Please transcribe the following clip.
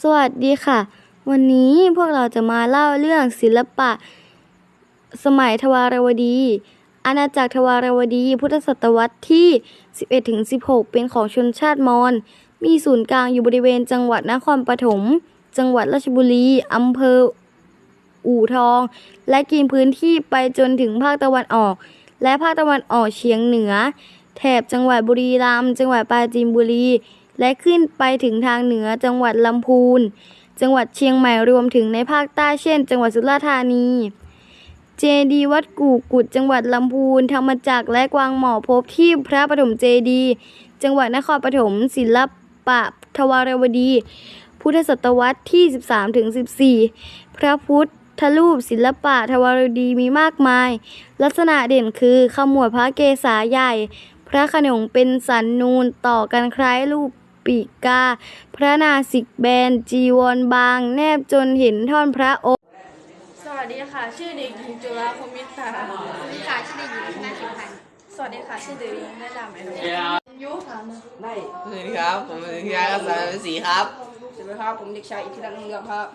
สวัสดีค่ะ วันนี้พวกเราจะมาเล่าเรื่องศิลปะ สมัยทวารวดี อาณาจักรทวารวดี พุทธศตวรรษที่ 11-16 เป็นของชนชาติมอญ มีศูนย์กลางอยู่บริเวณจังหวัดนครปฐม จังหวัดราชบุรี อำเภออู่ทอง และกินพื้นที่ไปจนถึงภาคตะวันออก และภาคตะวันออกเฉียงเหนือ แถบจังหวัดบุรีรัมย์ จังหวัดปราจีนบุรี และขึ้นไปถึงทางเหนือจังหวัดลำพูน จังหวัดเชียงใหม่รวมถึงในภาคใต้เช่น จังหวัดสุราษฎร์ธานี เจดีวัดกู่กุด จังหวัดลำพูนธรรมจักรและกวางหมอพบที่พระปฐมเจดี จังหวัดนครปฐมศิลปะทวารวดี พุทธศตวรรษที่ 13ถึง14พระพุทธรูปศิลปะทวารวดีมีมากมาย ลักษณะเด่นคือขมวดพระเกศาใหญ่ พระขนงเป็นสันนูนต่อกันคล้ายรูป ปีกกา พระนาสิกแบน จีวรบาง แนบจนเห็นท่อนพระองค์ สวัสดีค่ะ ชื่อเด็กหญิงจุฬาคมิตาสวัสดีค่ะชื่อเด็กหญิงรัตนาเข็มพันธ์สวัสดีค่ะชื่อเด็กหญิงแม่ดาไหมครับยุถามมาสวัสดีครับ ผมเป็นธีระกัสสารศรีครับ สวัสดีครับ ผมเด็กชายอิทธิรัตน์นุ่งเรืองครับ